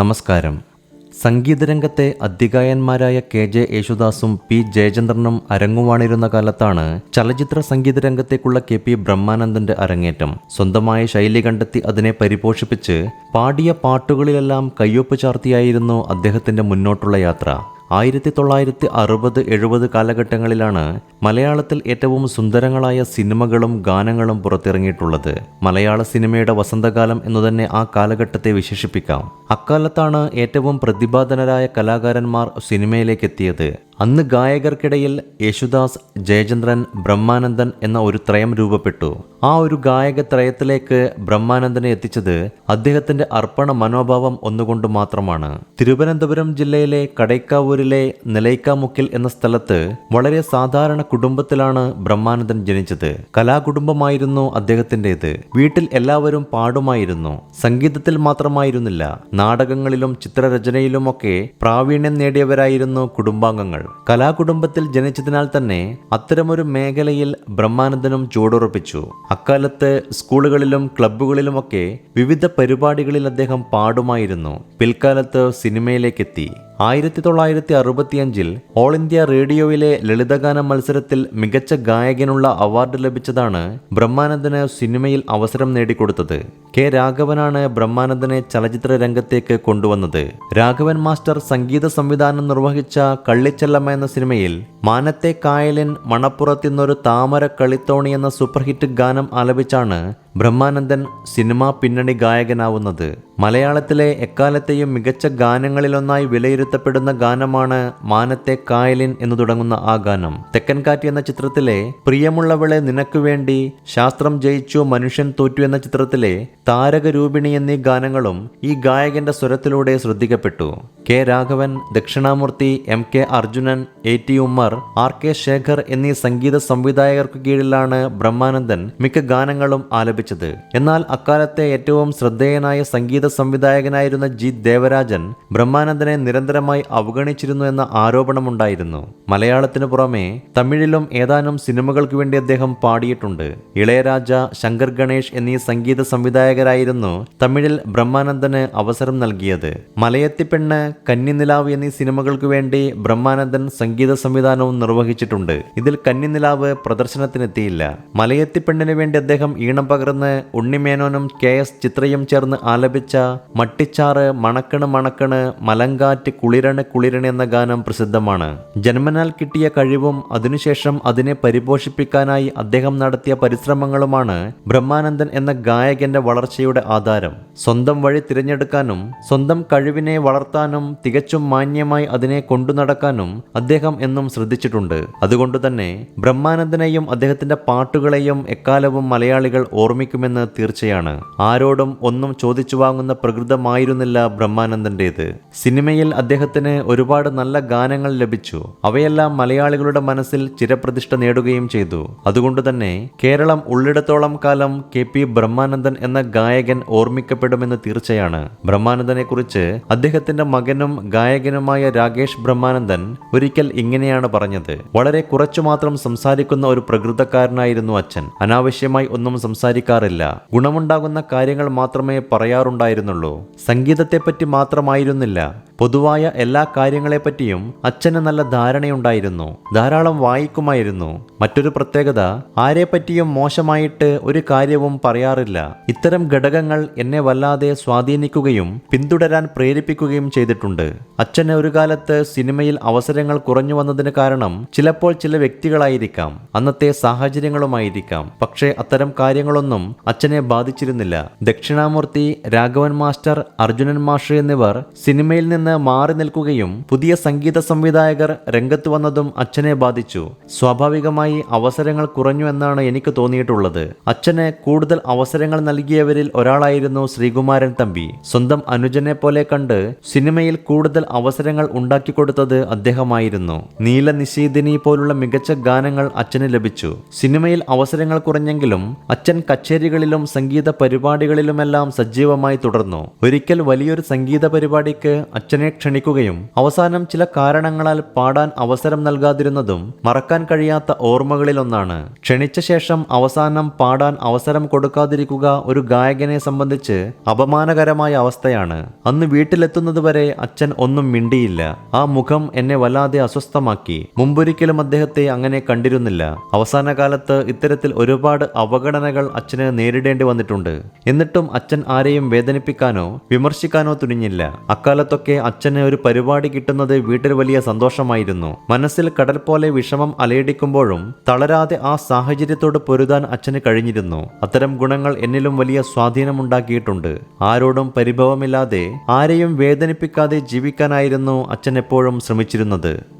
നമസ്കാരം. സംഗീതരംഗത്തെ അധികായന്മാരായ കെ ജെ യേശുദാസും പി ജയചന്ദ്രനും അരങ്ങുവാണിരുന്ന കാലത്താണ് ചലച്ചിത്ര സംഗീതരംഗത്തേക്കുള്ള കെ പി ബ്രഹ്മാനന്ദന്റെ അരങ്ങേറ്റം. സ്വന്തമായ ശൈലി കണ്ടെത്തി അതിനെ പരിപോഷിപ്പിച്ച് പാടിയ പാട്ടുകളിലെല്ലാം കയ്യൊപ്പ് ചാർത്തിയായിരുന്നു അദ്ദേഹത്തിന്റെ മുന്നോട്ടുള്ള യാത്ര. ആയിരത്തി തൊള്ളായിരത്തി അറുപത് എഴുപത് കാലഘട്ടങ്ങളിലാണ് മലയാളത്തിൽ ഏറ്റവും സുന്ദരങ്ങളായ സിനിമകളും ഗാനങ്ങളും പുറത്തിറങ്ങിയിട്ടുള്ളത്. മലയാള സിനിമയുടെ വസന്തകാലം എന്നു തന്നെ ആ കാലഘട്ടത്തെ വിശേഷിപ്പിക്കാം. അക്കാലത്താണ് ഏറ്റവും പ്രതിഭാധനരായ കലാകാരന്മാർ സിനിമയിലേക്ക് എത്തിയത് അന്ന് ഗായകർക്കിടയിൽ യേശുദാസ് ജയചന്ദ്രൻ ബ്രഹ്മാനന്ദൻ എന്ന ഒരു ത്രയം രൂപപ്പെട്ടു. ആ ഒരു ഗായക ത്രയത്തിലേക്ക് ബ്രഹ്മാനന്ദനെ എത്തിച്ചത് അദ്ദേഹത്തിന്റെ അർപ്പണ മനോഭാവം ഒന്നുകൊണ്ട് മാത്രമാണ്. തിരുവനന്തപുരം ജില്ലയിലെ കടയ്ക്കാവൂരിലെ നിലയ്ക്കാമുക്കിൽ എന്ന സ്ഥലത്ത് വളരെ സാധാരണ കുടുംബത്തിലാണ് ബ്രഹ്മാനന്ദൻ ജനിച്ചത്. കലാകുടുംബമായിരുന്നു അദ്ദേഹത്തിന്റെത് വീട്ടിൽ എല്ലാവരും പാടുമായിരുന്നു. സംഗീതത്തിൽ മാത്രമായിരുന്നില്ല. നാടകങ്ങളിലും ചിത്രരചനയിലുമൊക്കെ പ്രാവീണ്യം നേടിയവരായിരുന്നു കുടുംബാംഗങ്ങൾ. കലാകുടുംബത്തിൽ ജനിച്ചതിനാൽ തന്നെ അത്തരമൊരു മേഖലയിൽ ബ്രഹ്മാനന്ദനും ചുവടുറപ്പിച്ചു. അക്കാലത്ത് സ്കൂളുകളിലും ക്ലബ്ബുകളിലുമൊക്കെ വിവിധ പരിപാടികളിൽ അദ്ദേഹം പാടുമായിരുന്നു. പിൽക്കാലത്ത് സിനിമയിലേക്കെത്തി. ആയിരത്തി തൊള്ളായിരത്തി അറുപത്തിയഞ്ചിൽ ഓൾ ഇന്ത്യ റേഡിയോയിലെ ലളിതഗാന മത്സരത്തിൽ മികച്ച ഗായകനുള്ള അവാർഡ് ലഭിച്ചതാണ് ബ്രഹ്മാനന്ദന് സിനിമയിൽ അവസരം നേടിക്കൊടുത്തത്. കെ രാഘവനാണ് ബ്രഹ്മാനന്ദനെ ചലച്ചിത്ര രംഗത്തേക്ക് കൊണ്ടുവന്നത്. രാഘവൻ മാസ്റ്റർ സംഗീത സംവിധാനം നിർവഹിച്ച കള്ളിച്ചെല്ലമ്മ എന്ന സിനിമയിൽ മാനത്തെ കായലിൻ മണപ്പുറത്തിന്നൊരു താമര കളിത്തോണി എന്ന സൂപ്പർഹിറ്റ് ഗാനം ആലപിച്ചാണ് ബ്രഹ്മാനന്ദൻ സിനിമാ പിന്നണി ഗായകനാവുന്നത്. മലയാളത്തിലെ എക്കാലത്തെയും മികച്ച ഗാനങ്ങളിലൊന്നായി വിലയിരുത്തപ്പെടുന്ന ഗാനമാണ് മാനത്തെ കായലിൻ എന്നു തുടങ്ങുന്ന ആ ഗാനം. തെക്കൻ കാറ്റ് എന്ന ചിത്രത്തിലെ പ്രിയമുള്ളവളെ നിനക്കു വേണ്ടി ശാസ്ത്രം ജയിച്ചു മനുഷ്യൻ തോറ്റു എന്ന ചിത്രത്തിലെ താരകരൂപിണി എന്നീ ഗാനങ്ങളും ഈ ഗായകന്റെ സ്വരത്തിലൂടെ ശ്രദ്ധിക്കപ്പെട്ടു. K Raghavan Dakshinamoorthy M K Arjunan A T Ummer R K Shekhar എന്നീ സംഗീത സംവിധായകർക്ക് കീഴിലാണ് ബ്രഹ്മാനന്ദൻ മിക്ക ഗാനങ്ങളും ആലപിച്ചത്. എന്നാൽ അക്കാലത്തെ ഏറ്റവും ശ്രദ്ധേയനായ സംഗീത സംവിധായകനായിരുന്ന ജി ദേവരാജൻ ബ്രഹ്മാനന്ദനെ നിരന്തരമായി അവഗണിച്ചിരുന്നു എന്ന ആരോപണമുണ്ടായിരുന്നു. മലയാളത്തിനു പുറമെ തമിഴിലും ഏതാനും സിനിമകൾക്ക് വേണ്ടി അദ്ദേഹം പാടിയിട്ടുണ്ട്. ഇളയരാജ ശങ്കർ ഗണേഷ് എന്നീ സംഗീത സംവിധായകരായിരുന്നു തമിഴിൽ ബ്രഹ്മാനന്ദന് അവസരം നൽകിയത്. മലയത്തിപ്പെണ്ണ് കന്നിനിലാവ് എന്നീ സിനിമകൾക്ക് വേണ്ടി ബ്രഹ്മാനന്ദൻ സംഗീത സംവിധാനവും നിർവഹിച്ചിട്ടുണ്ട്. ഇതിൽ കന്നിനിലാവ് പ്രദർശനത്തിനെത്തിയില്ല. മലയത്തിപ്പെണ്ണിന് വേണ്ടി അദ്ദേഹം ഈണം പകർന്ന് ഉണ്ണിമേനോനും കെ എസ് ചിത്രയും ചേർന്ന് ആലപിച്ച മട്ടിച്ചാറ് മണക്കണ് മണക്കണ് മലങ്കാറ്റ് കുളിരണ് കുളിരണ് എന്ന ഗാനം പ്രസിദ്ധമാണ്. ജന്മനാൽ കിട്ടിയ കഴിവും അതിനുശേഷം അതിനെ പരിപോഷിപ്പിക്കാനായി അദ്ദേഹം നടത്തിയ പരിശ്രമങ്ങളുമാണ് ബ്രഹ്മാനന്ദൻ എന്ന ഗായകന്റെ വളർച്ചയുടെ ആധാരം. സ്വന്തം വഴി തിരഞ്ഞെടുക്കാനും സ്വന്തം കഴിവിനെ വളർത്താനും തികച്ചും മാന്യമായി അതിനെ കൊണ്ടു നടക്കാനും അദ്ദേഹം എന്നും ശ്രദ്ധിച്ചിട്ടുണ്ട്. അതുകൊണ്ട് തന്നെ ബ്രഹ്മാനന്ദനെയും അദ്ദേഹത്തിന്റെ പാട്ടുകളെയും എക്കാലവും മലയാളികൾ ഓർമ്മിക്കുമെന്ന് തീർച്ചയാണ്. ആരോടും ഒന്നും ചോദിച്ചു വാങ്ങുന്ന പ്രകൃതമായിരുന്നില്ല ബ്രഹ്മാനന്ദന്റേത്. സിനിമയിൽ അദ്ദേഹത്തിന് ഒരുപാട് നല്ല ഗാനങ്ങൾ ലഭിച്ചു. അവയെല്ലാം മലയാളികളുടെ മനസ്സിൽ ചിരപ്രതിഷ്ഠ നേടുകയും ചെയ്തു. അതുകൊണ്ട് തന്നെ കേരളം ഉള്ളിടത്തോളം കാലം കെ പി ബ്രഹ്മാനന്ദൻ എന്ന ഗായകൻ ഓർമ്മിക്കപ്പെടുമെന്ന് തീർച്ചയാണ്. ബ്രഹ്മാനന്ദനെ കുറിച്ച് അദ്ദേഹത്തിന്റെ മകനും ഗായകനുമായ രാകേഷ് ബ്രഹ്മാനന്ദൻ ഒരിക്കൽ ഇങ്ങനെയാണ് പറഞ്ഞത്. വളരെ കുറച്ചു മാത്രം സംസാരിക്കുന്ന ഒരു പ്രകൃതക്കാരനായിരുന്നു അച്ഛൻ. അനാവശ്യമായി ഒന്നും സംസാരിക്കാറില്ല. ഗുണമുണ്ടാകുന്ന കാര്യങ്ങൾ മാത്രമേ പറയാറുണ്ടായിരുന്നുള്ളൂ. സംഗീതത്തെപ്പറ്റി മാത്രമായിരുന്നില്ല. പൊതുവായ എല്ലാ കാര്യങ്ങളെപ്പറ്റിയും അച്ഛന് നല്ല ധാരണയുണ്ടായിരുന്നു. ധാരാളം വായിക്കുമായിരുന്നു. മറ്റൊരു പ്രത്യേകത ആരെപ്പറ്റിയും മോശമായിട്ട് ഒരു കാര്യവും പറയാറില്ല. ഇത്തരം ഘടകങ്ങൾ എന്നെ വല്ലാതെ സ്വാധീനിക്കുകയും പിന്തുടരാൻ പ്രേരിപ്പിക്കുകയും ചെയ്തിട്ടുണ്ട്. അച്ഛന് ഒരു കാലത്ത് സിനിമയിൽ അവസരങ്ങൾ കുറഞ്ഞു വന്നതിന് കാരണം ചിലപ്പോൾ ചില വ്യക്തികളായിരിക്കാം. അന്നത്തെ സാഹചര്യങ്ങളുമായിരിക്കാം. പക്ഷേ അത്തരം കാര്യങ്ങളൊന്നും അച്ഛനെ ബാധിച്ചിരുന്നില്ല. ദക്ഷിണാമൂർത്തി രാഘവൻ മാസ്റ്റർ അർജുനൻ മാഷ് എന്നിവർ സിനിമയിൽ നിന്ന് മാറി നിൽക്കുകയും പുതിയ സംഗീത സംവിധായകർ രംഗത്ത് വന്നതും അച്ഛനെ ബാധിച്ചു. സ്വാഭാവികമായി അവസരങ്ങൾ കുറഞ്ഞു എന്നാണ് എനിക്ക് തോന്നിയിട്ടുള്ളത്. അച്ഛന് കൂടുതൽ അവസരങ്ങൾ നൽകിയവരിൽ ഒരാളായിരുന്നു ശ്രീകുമാരൻ തമ്പി. സ്വന്തം അനുജനെ പോലെ കണ്ട് സിനിമയിൽ കൂടുതൽ അവസരങ്ങൾ ഉണ്ടാക്കിക്കൊടുത്തത് അദ്ദേഹമായിരുന്നു. നീല നിശീദിനി പോലുള്ള മികച്ച ഗാനങ്ങൾ അച്ഛന് ലഭിച്ചു. സിനിമയിൽ അവസരങ്ങൾ കുറഞ്ഞെങ്കിലും അച്ഛൻ കച്ചേരികളിലും സംഗീത പരിപാടികളിലുമെല്ലാം സജീവമായി തുടർന്നു. ഒരിക്കൽ വലിയൊരു സംഗീത പരിപാടിക്ക് അച്ഛനെ അച്ഛനെ ക്ഷണിക്കുകയും അവസാനം ചില കാരണങ്ങളാൽ പാടാൻ അവസരം നൽകാതിരുന്നതും മറക്കാൻ കഴിയാത്ത ഓർമ്മകളിലൊന്നാണ്. ക്ഷണിച്ച ശേഷം അവസാനം പാടാൻ അവസരം കൊടുക്കാതിരിക്കുക ഒരു ഗായകനെ സംബന്ധിച്ച് അപമാനകരമായ അവസ്ഥയാണ്. അന്ന് വീട്ടിലെത്തുന്നതുവരെ അച്ഛൻ ഒന്നും മിണ്ടിയില്ല. ആ മുഖം എന്നെ വല്ലാതെ അസ്വസ്ഥമാക്കി. മുമ്പൊരിക്കലും അദ്ദേഹത്തെ അങ്ങനെ കണ്ടിരുന്നില്ല. അവസാന കാലത്ത് ഇത്തരത്തിൽ ഒരുപാട് അവഗണനകൾ അച്ഛന് നേരിടേണ്ടി വന്നിട്ടുണ്ട്. എന്നിട്ടും അച്ഛൻ ആരെയും വേദനിപ്പിക്കാനോ വിമർശിക്കാനോ തുനിഞ്ഞില്ല. അക്കാലത്തൊക്കെ അച്ഛന് ഒരു പരിപാടി കിട്ടുന്നത് വീട്ടിൽ വലിയ സന്തോഷമായിരുന്നു. മനസ്സിൽ കടൽ പോലെ വിഷമം അലയടിക്കുമ്പോഴും തളരാതെ ആ സാഹചര്യത്തോട് പൊരുതാൻ അച്ഛന് കഴിഞ്ഞിരുന്നു. അത്തരം ഗുണങ്ങൾ എന്നിലും വലിയ സ്വാധീനമുണ്ടാക്കിയിട്ടുണ്ട്. ആരോടും പരിഭവമില്ലാതെ ആരെയും വേദനിപ്പിക്കാതെ ജീവിക്കാനായിരുന്നു അച്ഛൻ എപ്പോഴും ശ്രമിച്ചിരുന്നത്.